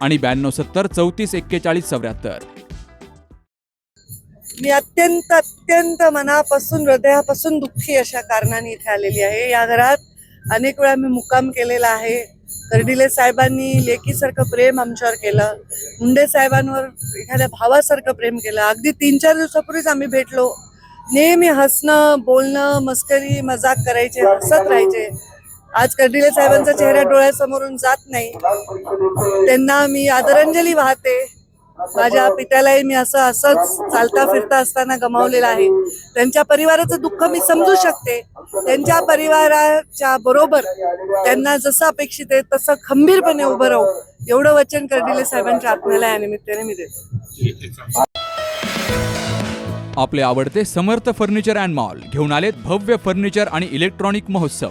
आणि ब्याण्णव सत्तर चौतीस एक्केचाळीस चौऱ्याहत्तर. मी अत्यंत अत्यंत मनापासून हृदयापासून दुःखी अशा कारणाने इथे आलेली आहे. या घरात अनेक वेळा मी मुक्काम केलेला आहे. कर्डिले साहेबांनी लेकीसारखं प्रेम आमच्यावर केलं. मुंडे साहेबांवर एखाद्या भावासारखं प्रेम केलं. अगदी तीन चार दिवसापूर्वीच आम्ही भेटलो. नेहमी हसणं बोलणं मस्करी मजाक करायचे हसत राहायचे. आज कर्डिले साहेबांचा चेहरा डोळ्यासमोरून जात नाही. त्यांना मी आदरांजली वाहते. माझ्या पित्यालाही मी असं असंच चालता फिरता असताना गमावलेलं आहे. त्यांच्या परिवाराचं दुःख मी समजू शकते. त्यांच्या परिवाराच्या बरोबर त्यांना जसं अपेक्षित आहे तसं खंबीरपणे उभं राहू. एवढं वचन कर्डिले साहेबांच्या आत्म्याला या निमित्ताने मी देते. आपले आवडते समर्थ फर्निचर अँड मॉल घेऊन आलेत भव्य फर्निचर आणि इलेक्ट्रॉनिक महोत्सव.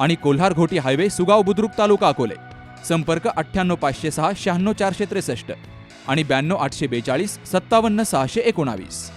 आणि कोल्हारघोटी हायवे सुगाव बुद्रुक तालुका अकोले. संपर्क अठ्ठ्याण्णव पाचशे सहा शहाण्णव चारशे त्रेसष्ट आणि ब्याण्णव आठशे बेचाळीस सत्तावन्न सहाशे एकोणावीस.